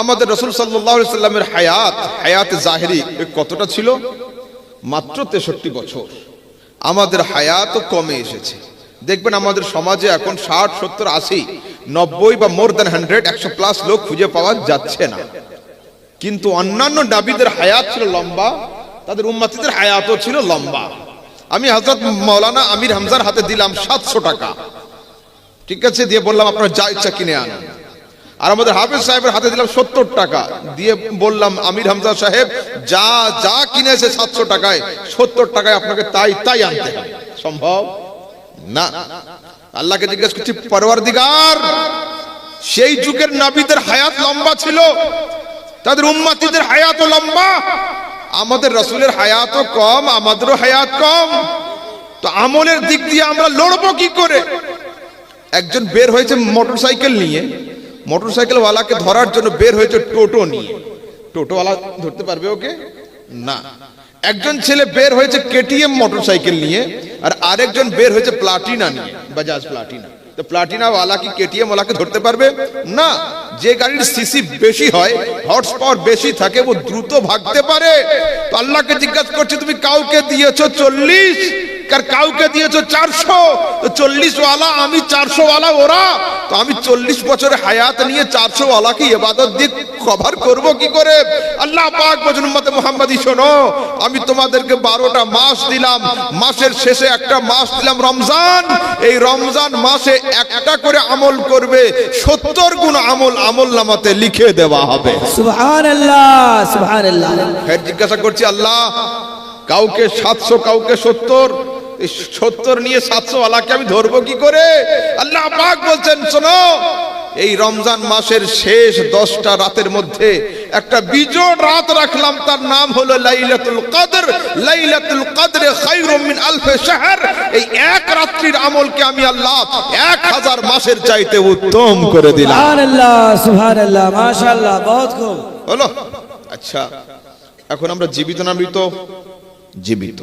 আমাদের রসুল সাল্লামের হায়াত হায়াত জাহেরি কতটা ছিল? মাত্র তেষট্টি বছর। আমাদের হায়াতও কমে এসেছে। দেখবেন আমাদের সমাজে এখন ষাট, সত্তর, আশি, নব্বই বা মোর দ্যান হান্ড্রেড একশো প্লাস লোক খুঁজে পাওয়া যাচ্ছে না। কিন্তু অন্যান্য নাবিদের হায়াত ছিল লম্বা, তাদের উম্মাতিদের হায়াতও ছিল লম্বা। আমি হজরত মৌলানা আমির হামজার হাতে দিলাম সাতশো টাকা। ঠিক আছে, দিয়ে বললাম, আপনার যা ইচ্ছা কিনে আনুন। আর আমাদের হাফিজ সাহেবের হাতে দিলাম সত্তর টাকা। দিয়ে বললাম, আমির হামজা সাহেব, যা যা কিনেছে সাতশো টাকায়, সত্তর টাকায় আপনাকে তাই তাই আনতে সম্ভব? না। আল্লাহকে জিজ্ঞেস করছি পরওয়ার দিগার সেই যুগের নাবিদের হায়াত লম্বা ছিল? তাদের উম্মাতিদের হায়াতও লম্বা? আমাদের রসুলের হায়াতও কম, আমাদেরও হায়াত কম। তো আমলের দিক দিয়ে আমরা লড়বো কি করে? একজন বের হয়েছে মোটরসাইকেল নিয়ে। মোটরসাইকেল ওয়ালাকে ধরার জন্য বের হয়েছে টোটো নিয়ে। টোটোওয়ালা ধরতে পারবে ওকে? না। একজন ছেলে বের হয়েছে কেটিএম মোটরসাইকেল নিয়ে আর আরেকজন বের হয়েছে প্লাটিনা নিয়ে, বাজাজ প্লাটিনা। তো প্লাটিনা ওয়ালা কি কেটিএম ওয়ালাকে ধরতে পারবে? না। যে গাড়ির সিসি বেশি হয় হর্স পাওয়ার বেশি থাকে, ও দ্রুত ভাগতে পারে। তো আল্লাহকে জিজ্ঞাসা করছে, তুমি কাউকে দিয়েছ চল্লিশ? কার কাউকে দিয়েছ চারশো? তো চল্লিশ ওয়ালা আমি চারশো ওয়ালা ওরা। তো আমি চল্লিশ বছরের হায়াত নিয়ে চারশো ওয়ালা কি এবাদত দিয়ে কভার করব কি করে? আল্লাহ পাক উম্মতে মুহাম্মাদি শোনো আমি তোমাদেরকে বারোটা মাস দিলাম। মাসের শেষে একটা মাস দিলাম রমজান। এই রমজান মাসে একটা করে আমল করবে সত্তর গুণ আমল আমল নামাতে লিখে দেওয়া হবে। জিজ্ঞাসা করছি আল্লাহ কাউকে সাতশো কাউকে সত্তর? এই সত্তর নিয়ে সাতশো আলাকে আমি ধরবো কি করে? আল্লাহ পাক বলছেন শোনো এই রমজান মাসের শেষ দশটা রাতের মধ্যে একটা বিজোড় রাত রাখলাম তার নাম হলো লাইলাতুল কদর। লাইলাতুল কদরে খায়রুম মিন আলফে শাহর। এই এক রাত্রির আমলকে আমি আল্লাহ এক হাজার মাসের চাইতে উত্তম করে দিলাম। সুবহান আল্লাহ সুবহান আল্লাহ মাশাআল্লাহ বহুত খুব। হলো? আচ্ছা এখন আমরা জীবিত না মৃত? জীবিত।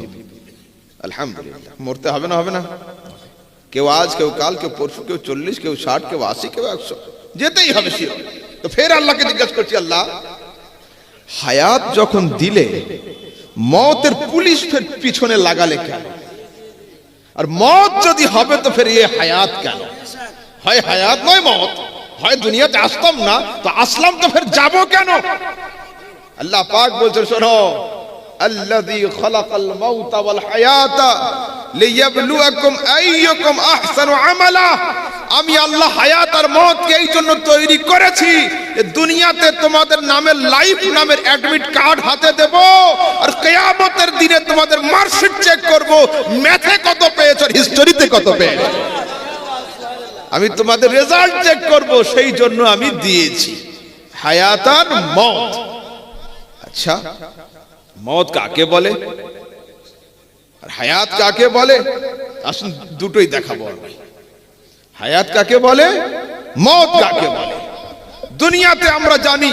আলহামদুলিল্লাহ। মরতে হবে না হবে না। কেউ আজ, কেউ কাল, কেউ পরশু, কেউ চল্লিশ, কেউ ষাট, কেউ আশি, কেউ একশো। যেতেই হবে শিও তো ফের আল্লাহকে জিজ্ঞাসা করছি, আল্লাহ, হায়াত যখন দিলে, মতের পুলিশ ফের পিছনে লাগালে কেন? আর মত যদি হবে, তো ফের এ হায়াত কেন? হয় হায়াত নয় মত। হয় দুনিয়াতে আসতাম না, তো আসলাম তো ফের যাব কেন? আল্লাহ পাক বলছেন, শোনো খালাকাল মাউতা ওয়াল হায়াতা লিয়াবলুয়াকুম আইয়ুকুম আহসানু আমালা। আমি আল্লাহ হায়াত আর মতকে এই জন্য তৈরি করেছি দুনিয়াতে তোমাদের নামের লাইফ নামের অ্যাডমিট কার্ড হাতে দেব আর কেয়ামতের দিনে তোমাদের মার্কশিট চেক করব। ম্যাথে কত পেয়েছ হিস্টোরিতে কত পেয়েছ? আমি তোমাদের রেজাল্ট চেক করব, সেই জন্য আমি দিয়েছি। হায়াত আর মত আচ্ছা মত কাকে বলে? আর হায়াত কাকে বলে? আসুন দুটোই দেখাবো আমি। হায়াত কাকে বলে? মত কাকে বলে? দুনিয়াতে আমরা জানি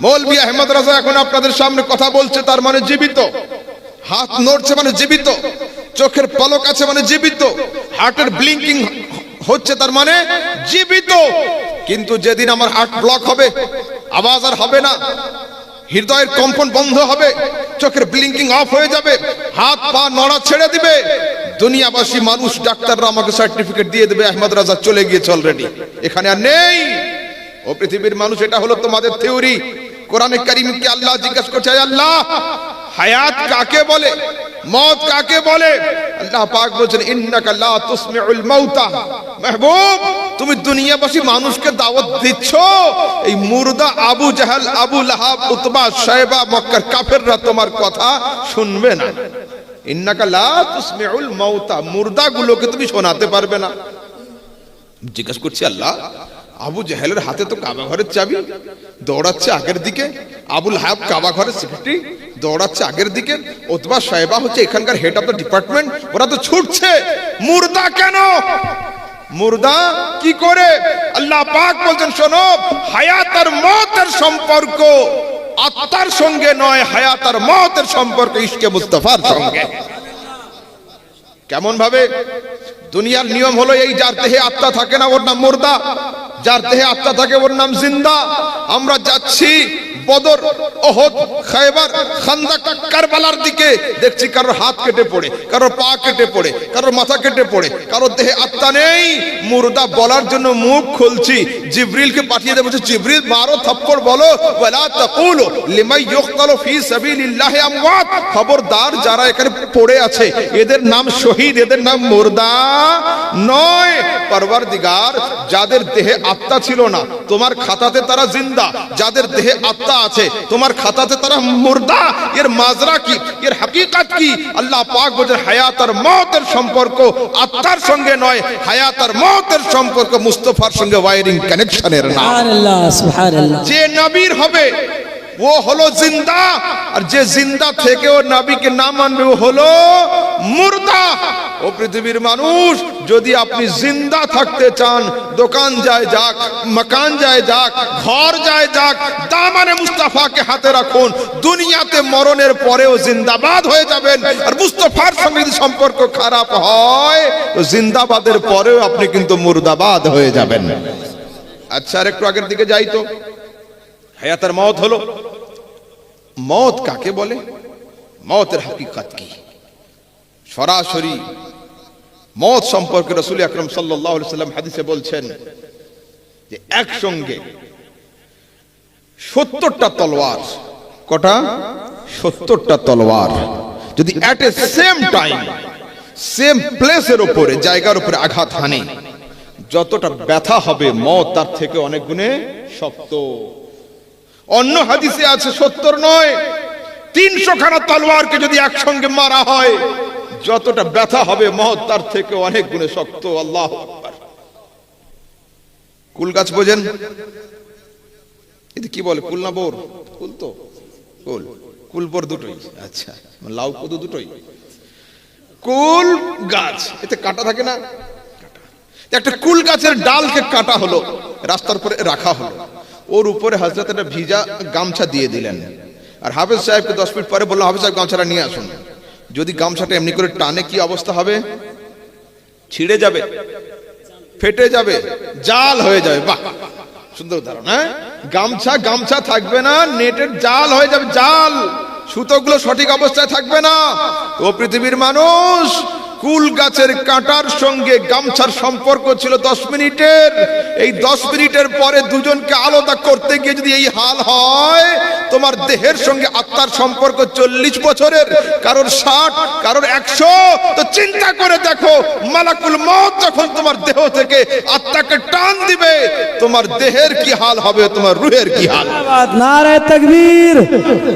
মৌলবি আহমদ রাজা এখন আপনাদের সামনে কথা বলছে, তার মানে জীবিত। হাত নড়ছে মানে জীবিত, চোখের পলক আছে মানে জীবিত, হার্টের ব্লিঙ্কিং হচ্ছে তার মানে জীবিত। কিন্তু যেদিন আমার হার্ট ব্লক হবে, আওয়াজ আর হবে না। হৃদয়ের কম্পন বন্ধ হবে, চোখের ব্লিঙ্কিং অফ হয়ে যাবে, হাত পা নড়া ছেড়ে দিবে। দুনিয়াবাসী মানুষ, ডাক্তাররা আমাকে সার্টিফিকেট দিয়ে দেবে, আহমদ রাজা চলে গিয়েছে অলরেডি এখানে আর নেই। ও পৃথিবীর মানুষ, এটা হলো তোমাদের থিওরি কোরআনে কারিমকে আল্লাহ জিজ্ঞাসা করছে আল্লাহ হায়াত কাকে বলে? মত কাকে বলে? আল্লাহ পাক বলছেন, ইন্নাকা লা তুসমিউল মাউতা। মাহবুব, তুমি দুনিয়াবাসী মানুষকে দাওয়াত দিচ্ছ? এই মুর্দা আবু জাহাল, আবু লাহাব, উতবা সাহেবা মক্কার কাফেররা তোমার কথা শুনবে না। ইন্নাকা লা তুসমিউল মাউতা, মুর্দাগুলোকে তুমি শোনাতে পারবে না। জিজ্ঞাসা করছি, আল্লাহ, আবু জাহেলের হাতে তো কাবা ঘরের চাবি, দৌড়াচ্ছে আগের দিকে? আবুল হায়াব কাবা ঘরের সেক্রেটারি দৌড়াচ্ছে আগের দিকে। ওতবা সাহেবা হচ্ছে এখানকার হেড অফ দ্য ডিপার্টমেন্ট ওরা তো ছুটছে। মুর্দা কেন? মুর্দা কি করে? আল্লাহ পাক বলছেন, শোনো হায়াত আর মতের সম্পর্ক আত্মার সঙ্গে নয় হায়াত আর মতের সম্পর্ক ইশকে মুস্তাফার সঙ্গে। কেমন ভাবে দুনিয়ার নিয়ম হলো এই, যার দেহে আত্মা থাকে না, ওর নাম মুর্দা। যার দেহে আত্মা থাকে, ওর নাম জিন্দা। আমরা যাচ্ছি বদর, ওহদ, খায়বার, খান্দাক, কারবালার দিকে দেখছি কারোর হাত কেটে পড়ে, কারোর পা কেটে পড়ে, কারোর মাথা কেটে পড়ে, কারোর দেহে আত্মা নেই। মুর্দা বলার জন্য মুখ খুলছি, জিব্রিলকে পাঠিয়ে দেবো জিব্রিল, মারো থাপ্পড়, বলো, ওয়ালা তাকুলু লিমাই ইউকতালু ফি সাবিলিল্লাহি আমওয়াত। খবরদার যারা এখানে পড়ে আছে, এদের নাম শহীদ, এদের নাম মুর্দা নয়। পরওয়ারদিগার যাদের দেহে আত্মা ছিল না তোমার খাতাতে তারা জিন্দা যাদের দেহে আত্মা আছে তোমার খাতাতে তারা মুর্দা। এর মাজরা কি? এর হাকিকাত কি? আল্লাহ পাক বলেন হায়াত আর মওতের সম্পর্ক আত্মার সঙ্গে নয় হায়াত আর মওতের সম্পর্ক মুস্তফার সঙ্গে ওয়ারিং কানেকশনের না। যে নবীর হবে ও হলো জিন্দা। আর যে জিন্দা থেকে ও নবীকে না মানবে, ও হলো মুর্দা। ও পৃথিবীর মানুষ, যদি আপনি জিন্দা থাকতে চান, দোকান যায় যাক, মকান যায় যাক, ঘর যায় যাক, দামানে মুস্তাফাকে হাতে রাখুন, দুনিয়াতে মরণের পরেও জিন্দাবাদ হয়ে যাবেন। আর মুস্তফার সঙ্গে যদি সম্পর্ক খারাপ হয়, তো জিন্দাবাদের পরেও আপনি কিন্তু মুর্দাবাদ হয়ে যাবেন। আচ্ছা আর একটু আগের দিকে যাই তো। হায়াতের মত হলো। মত কাকে বলে? মতের হাকিকত কি? সরাসরি মত সম্পর্কে রসুল আকরম সাল্লাহ সাল্লাম হাদিসে বলছেন যে একসঙ্গে সত্তরটা তলোয়ার, কটা? সত্তরটা তলোয়ার। যদি at a same time same প্লেসের উপরে, জায়গার উপরে আঘাত হানে, যতটা ব্যথা হবে, মত তার থেকে অনেক গুণে শক্ত। অন্য হাদিসে আছে সত্তর নয়। তিনশো খানা তলোয়ারকে যদি একসঙ্গে মারা হয়, যতটা ব্যথা হবে মহৎ, তার থেকে অনেক গুণে শক্ত। আল্লাহ কুল গাছ বোঝেন? কি বলে? কুল না বোর? কুল তো। কুল। কুল বোর দুটোই। আচ্ছা লাউ কদু দুটোই। কুল গাছ। এতে কাটা থাকে না? একটা কুল গাছের ডালকে কাটা হলো, রাস্তার উপরে রাখা হলো। ওর উপরে হাজরত একটা ভিজা গামছা দিয়ে দিলেন। আর হাফেজ সাহেবকে দশ মিনিট পরে বলল হাফেজ সাহেব, গামছাটা নিয়ে আসুন। যদি গামছাটা এমনি করে টানে, কি অবস্থা হবে? ছিঁড়ে যাবে, ফেটে যাবে, জাল হয়ে যাবে। বাহ! সুন্দর উদাহরণ হ্যাঁ? গামছা গামছা থাকবে না, নেটের জাল হয়ে যাবে, জাল। সুতোগুলো সঠিক অবস্থায় থাকবে না। ও পৃথিবীর মানুষ কুল গাছের কাঁটার সঙ্গে গামছার সম্পর্ক ছিল দশ মিনিটের। এই দশ মিনিটের পরে দুজনকে আলাদা করতে গিয়ে যদি এই হাল হয়, তোমার দেহের সঙ্গে আত্মার সম্পর্ক চল্লিশ বছরের, কারোর ষাট, কারোর একশো, তো চিন্তা করে দেখো, মালাকুল মত যখন তোমার দেহ থেকে আত্মাকে টান দিবে, তোমার দেহের কি হাল হবে, তোমার রুহের কি হাল? নারায় তকবীর,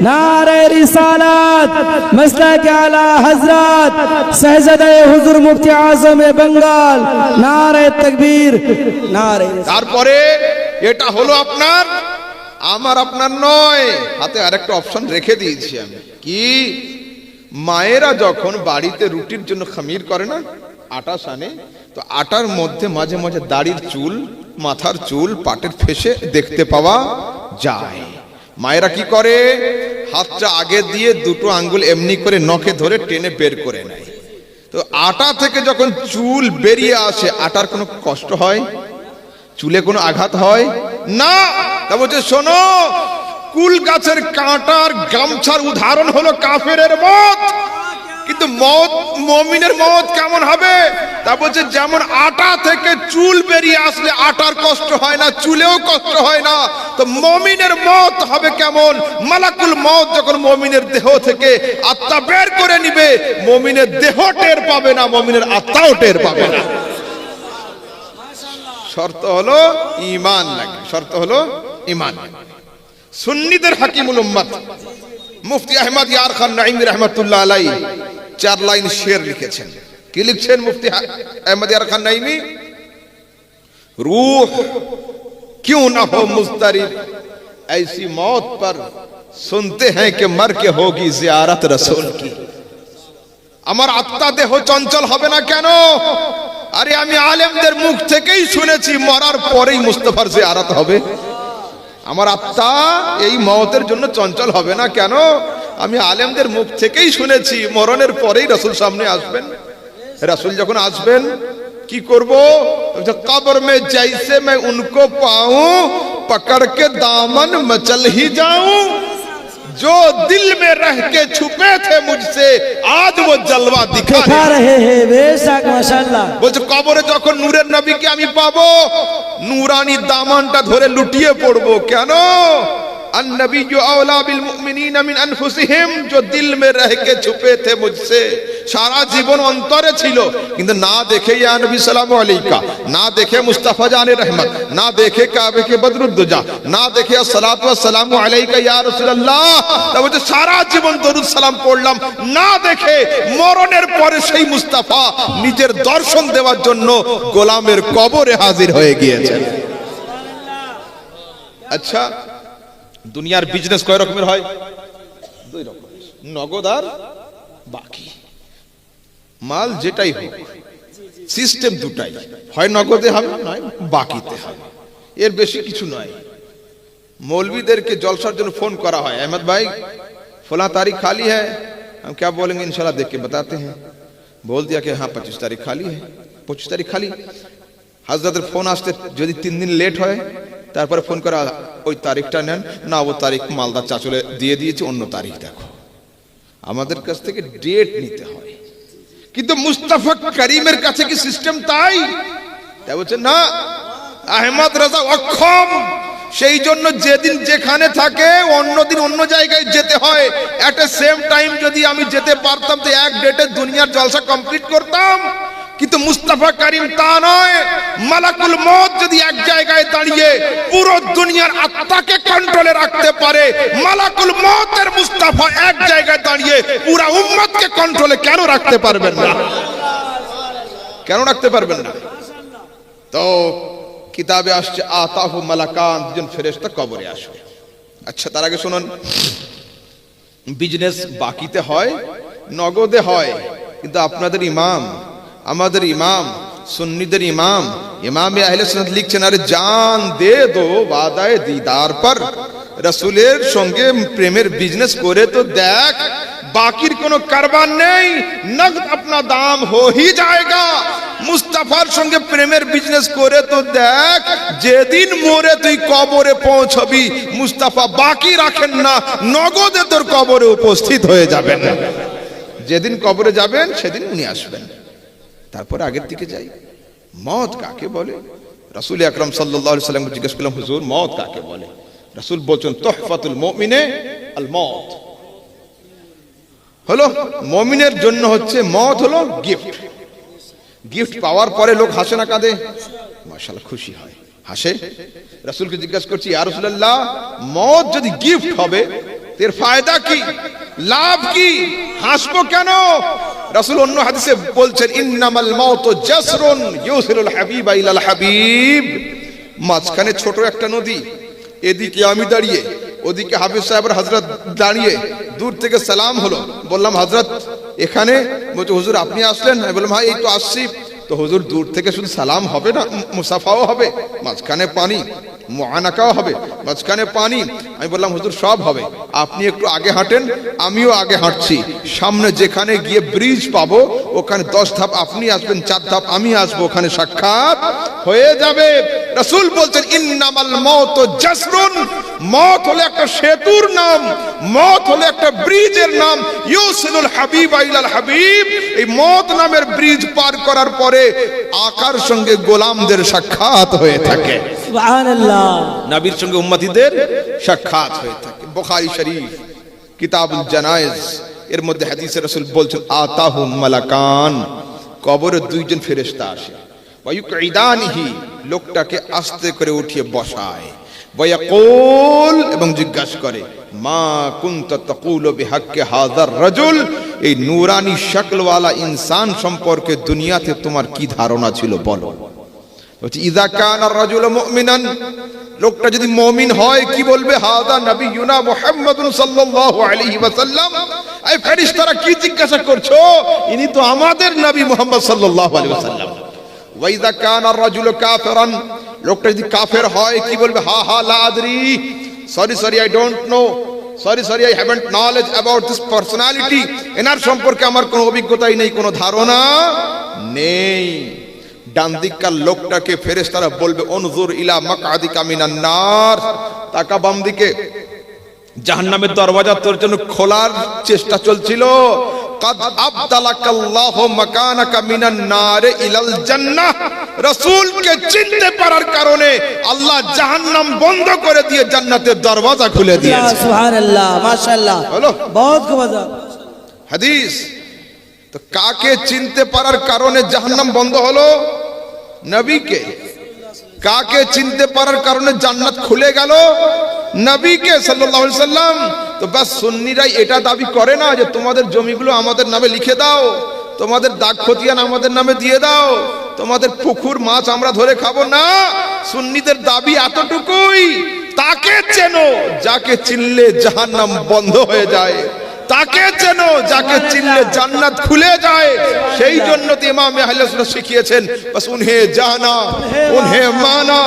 নারায় রিসালাত মসলা কে আলা হযরত সহজাদা হুজুর মুফতি আজম এ বেঙ্গাল, নারে তকবীর, নারে। তারপরে এটা হলো আপনার, আমার আপনার নয়। হাতে আরেকটা অপশন রেখে দিয়েছি আমি। কি? মায়েরা যখন বাড়িতে রুটির জন্য খামির করে না, আটা সানে, তো আটার মধ্যে মাঝে মাঝে দাড়ির চুল, মাথার চুল, পাটের ফেসে দেখতে পাওয়া যায়। মায়েরা কি করে? হাতটা আগে দিয়ে দুটো আঙ্গুল এমনি করে নখে ধরে টেনে বের করে নেয়। তো আটা থেকে যখন চুল বেরিয়ে আসে, আটার কোনো কষ্ট হয়? চুলে কোনো আঘাত হয়? না! তা বলছে, শোনো কুল গাছের কাঁটার গামছার উদাহরণ হলো কাফের মত। কিন্তু মত মমিনের মত কেমন হবে? তা বলছে, যেমন আটা থেকে চুল বেরিয়ে আসলে আটার কষ্ট হয় না, চুলেও কষ্ট হয় না, তো মমিনের মত হবে কেমন? মালাকুল মত যখন মমিনের দেহ থেকে আত্মা বের করে নিবে, মমিনের দেহ টের পাবে না, মমিনের আত্মাও টের পাবে না। শর্ত হলো ইমান লাগে, শর্ত হলো ইমান সুন্নিদের হাকিমুল মুফতি আহমদ ইয়ার খান নাইম রহমতুল্লাহ আলাই চার লাইন শের লিখেছেন কি লিখছেন মুফতি আহমদ ইয়ার খান নাইমি रूह क्यों ना हो मुस्तरिब ऐसी मौत पर सुनते हैं कि मर के होगी जियारत रसूल की আমার আত্মা দেহ চঞ্চল হবে না কেন আরে আমি আলেমদের মুখ থেকেই শুনেছি মরার পরেই মুস্তফার যে আরাত হবে আমার আত্মা এই মতের জন্য চঞ্চল হবে না কেন আমি আলেমদের মুখ থেকেই শুনেছি মরণের পরেই রসুল সামনে আসবেন রাসুল যখন আসবেন কি করব तो कब्र में जैसे मैं उनको पाऊं पकड़ के दामन मचल ही जाऊं जो दिल में रह के छुपे थे मुझसे आज वो जलवा दिखा दिखा रहे रहे हैं बेशक माशाल्लाह বলছে কবরে যখন নূরের নবীকে আমি পাবো নূরানি দামানটা ধরে লুটিয়ে পড়বো কেন अन्नबी जो औला बिल मुमिनीन मिन अनफुसिहिम जो दिल में रह के छुपे थे मुझसे সারা জীবন অন্তরে ছিল কিন্তু না দেখে ইয়া নবী সালাম আলাইকা না দেখে মুস্তাফা জানে রহমত না দেখে কাবে কে বদরুদ্দোজা না দেখে সালাত ওয়া সালাম আলাইকা ইয়া রাসূলুল্লাহ তা বলছে সারা জীবন দরুদ সালাম পড়লাম না দেখে মরণের পরে সেই মুস্তাফা নিজের দর্শন দেওয়ার জন্য গোলামের কবরে হাজির হয়ে গিয়েছেন আচ্ছা দুনিয়ার বিজনেস কয় রকমের হয়? দুই রকম নগদ আর বাকি। মাল যেটাই হোক সিস্টেম দুটাই। হয় নগদে হবে, নয় বাকিতে হবে। এর বেশি কিছু নয়। মৌলবীদেরকে জলসার জন্য ফোন করা হয়। আহমদ ভাই ফোলা তারিখ খালি হ্যাঁ। हम क्या ইনশাল্লাহ দেখে বতাতে হ্যাঁ। বল দিয়া बोल হ্যাঁ পঁচিশ তারিখ খালি হ্যাঁ। পঁচিশ তারিখ খালি। হাজরাতের ফোন আসতে যদি তিন দিন লেট হয়, তারপরে ফোন করা, ওই তারিখটা নেন। না, ও তারিখ মালদা চাচলে দিয়ে দিয়েছে, অন্য তারিখ দেখো। আমাদের কাছ থেকে ডেট নিতে হয়। কিন্তু মুস্তাফা করিমের কাছে কি সিস্টেম তাই? তাই বলছে, না, আহমদ রাজা অক্ষম। সেই জন্য যেদিন যেখানে থাকে অন্যদিন অন্য জায়গায় যেতে হয়। এট এ সেম টাইম যদি আমি যেতে পারতাম, তো এক ডেটে দুনিয়ার জলসা কমপ্লিট করতাম। কিন্তু মুস্তাফা করিম তা নয়। মালাকুল মত যদি এক জায়গায় দাঁড়িয়ে পুরো দুনিয়ার আত্মাকে কন্ট্রোলে রাখতে পারে, মালাকুল মতের মুস্তাফা এক জায়গায় দাঁড়িয়ে পুরা উম্মতকে কন্ট্রোলে কেন রাখতে পারবেন না? কেন রাখতে পারবেন না? তো কিতাবে আসছে আতাহু মালাকান, দুজন ফেরেশতা কবরে আসবে আচ্ছা তার আগে শুনুন। বিজনেস বাকিতে হয়, নগদে হয়, কিন্তু আপনাদের ইমাম আমাদের ইমাম, সুন্নিদের ইমাম, ইমামে আহলে সুন্নাত লিখছেন, আরে জান দে দো ওয়াদায়ে দিদার পর। রসুলের সঙ্গে প্রেমের বিজনেস করে তো দেখ, বাকির কোনো কারবার নেই, নগদ আপনা দাম হো হি যায়গা। মুস্তাফার সঙ্গে প্রেমের বিজনেস করে তো দেখ, যেদিন মরে তুই কবরে পৌঁছবি, মুস্তাফা বাকি রাখেন না, নগদে তোর কবরে উপস্থিত হয়ে যাবেন। যেদিন কবরে যাবেন, সেদিন উনি আসবেন। তারপরে আগের দিকে যাই। মত কাকে বলে? রাসূল আকরাম সাল্লাল্লাহু সাল্লাম জিজ্ঞেস করলাম, হুজুর মত কাকে বলে? রাসূল বলছেন, তোহফাতুল মুমিনে আল মত হলো, মমিনের জন্য হচ্ছে মত হলো গিফট গিফট পাওয়ার পরে লোক হাসে না কাঁদে। মাশাআল্লাহ, খুশি হয়। হাসে? রাসূলকে জিজ্ঞাসা করছি আর রাসূলুল্লাহ মত যদি গিফট হবে এর ফায়দা কি? লাভ কি? হাসবো কেন? রাসূল অন্য হাদিসে বলছেন, ইন্নামাল মাউতু জাসরুন ইউসিলুল হাবিবা ইলাল হাবিব। মাঝখানে ছোট একটা নদী, এদিকে আমি দাঁড়িয়ে, ওদিকে হাফিজ সাহেবের হজরত দাঁড়িয়ে দূর থেকে সালাম হলো। বললাম হজরত এখানে? বলছে, হুজুর, আপনি আসলেন? আমি বললাম ভাই এই তো আসছি। তো হুজুর দূর থেকে শুধু সালাম হবে না, মুসাফাও হবে, মাঝখানে পানি। মুআনাকাও হবে, মাঝখানে পানি। আমি বললাম, হুজুর, সব হবে। আপনি একটু আগে হাঁটেন, আমিও আগে হাঁটছি। সামনে যেখানে গিয়ে ব্রিজ পাবো, ওখানে দশ ধাপ আপনি আসবেন, চার ধাপ আমি আসব, ওখানে সাক্ষাৎ হয়ে যাবে। রাসূল বলছেন, ইন্নামাল মাউতু জাসরুন। মত হলো একটা সেতুর নাম মত হলো একটা ব্রিজের নাম। ইউসিলুল হাবিব আইলাল হাবিব। এই মত নামের ব্রিজ পার করার পরে আকার সঙ্গে গোলামদের সাক্ষাৎ হয়ে থাকে। সুবহানাল্লাহ। নবীর সঙ্গে উম্মতিদের সাক্ষাৎ হয়ে থাকে। বুখারী শরীফ, কিতাবুল জানায়েজ, এর মধ্যে হাদিসে রাসূল বলছেন আতাহু মালাকান। কবরে দুইজন ফেরেশতা আসে। ওয়ায়ুকঈদানিহি লোকটাকে আস্তে করে উঠিয়ে বসায়। ওয়ায়াকুল এবং জিজ্ঞাসা করে, মা কুনতা তাকুলু বিহাক্কি হাযার রাজুল? এই নূরানি শক্লওয়ালা ইনসান সম্পর্কে দুনিয়াতে তোমার কি ধারণা ছিল বলো। ইদা কানা রাজুল মুমিনান। লোকটা যদি মুমিন হয়, কি বলবে? হাদা নবিয়ুনা মুহাম্মাদুন সাল্লাল্লাহু আলাইহি ওয়াসাল্লাম। কি জিজ্ঞাসা করছ? ইনি তো আমাদের নবী মুহাম্মদ সাল্লাল্লাহু কানা রাজুল কাফিরান। লোকটা যদি কাফের হয় বলবে? হা হা sorry sorry, I know. Sorry sorry, I knowledge this personality. এনার সম্পর্কে আমার কোনো অভিজ্ঞতাই নেই, কোনো ধারণা নেই। ডান দিককার লোকটাকে ফেরেস তারা বলবে অনুজুর ইলা মাক আদি কামিনান্নার তাকা বাম দিকে জাহান্নামের দরওয়াজা তোর জন্য খোলার চেষ্টা চলছিল। قد ابدلك الله مكانك من النار ইলাল الجنه রসুলকে চিনতে পারার কারণে আল্লাহ জাহান্নাম বন্ধ করে দিয়ে জান্নাতের দরওয়াজা খুলে দিয়েছে। সুবহানাল্লাহ মাশাআল্লাহ। হলো? বহুত মজা হাদিস? তো কাকে চিনতে পারার কারণে জাহান্নাম বন্ধ হলো? নবীকে। কাকে চিনতে পারার কারণে জান্নাত খুলে গেল? নবীকে আলাইহি সাল্লাম। তো বাস সুন্নিরাই এটা দাবি করে না যে তোমাদের জমিগুলো আমাদের নামে লিখে দাও, তোমাদের দাগ খতিয়ান আমাদের নামে দিয়ে দাও, তোমাদের পুকুর মাছ আমরা ধরে খাব না। সুন্নিদের দাবি এতটুকুই, তাকে চেনো, যাকে চিনলে জাহান্নাম বন্ধ হয়ে যায়। তাকে যেন যাকে চিনলে জান্নাত খুলে যায় সেই জন্য তো ইমাম আহলে শিখিয়েছেন বাস উনহে জানা উনহে মানা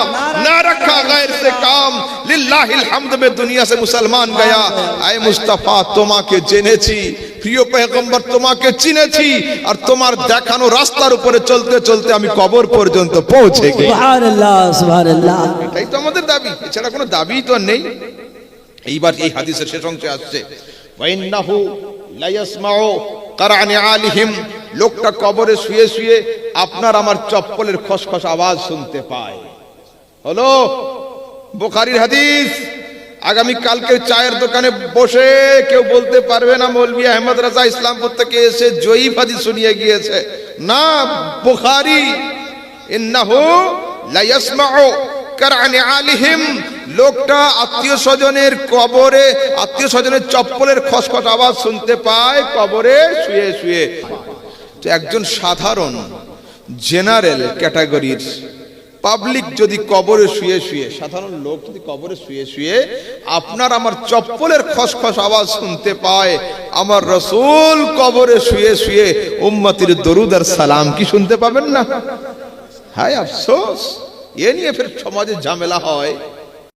না রাখা গায়ের সে কাম লিল্লাহিল হামদ মে দুনিয়া সে মুসলমান গয়া। আয় মুস্তাফা তোমাকে জেনেছি প্রিয় পেগম্বর তোমাকে চিনেছি আর তোমার দেখানো রাস্তার উপরে চলতে চলতে আমি কবর পর্যন্ত পৌঁছে গেছি। সুবহানাল্লাহ সুবহানাল্লাহ। এটাই তো আমাদের দাবি এছাড়া কোনো দাবি তো নেই। এইবার এই হাদিসের শেষ অংশে আসছে ওয়াইন্নাহু লা ইয়াসমাউ কারআনি আলিহিম। লোকটা কবরে শুয়ে শুয়ে আপনার আমার চপ্পলের খসখস আওয়াজ শুনতে পায়। হলো, বুখারীর হাদিস, আগামী কালকে চায়ের দোকানে বসে কেউ বলতে পারবে না মৌলভী আহমদ রাজা ইসলামপুর থেকে এসে জয়ীফ হাদিস শুনিয়ে গিয়েছে। না, বুখারী, ইন্নাহু লা ইয়াসমাউ কারআনি আলিহিম লোকটা আত্মীয় স্বজনের কবরে, আত্মীয় স্বজনের চপ্পলের খসখস আওয়াজ শুনতে পায়, কবরে শুয়ে শুয়ে। তো একজন সাধারণ, জেনারেল ক্যাটাগরির, পাবলিক যদি কবরে শুয়ে শুয়ে, সাধারণ লোক যদি কবরে শুয়ে শুয়ে আপনার আমার চপ্পলের খসখস আওয়াজ শুনতে পায়, আমার রসুল কবরে শুয়ে শুয়ে উম্মতির দরুদ আর সালাম কি শুনতে পাবেন না? হায় আফসোস, এ নিয়ে ফের সমাজে ঝামেলা হয়।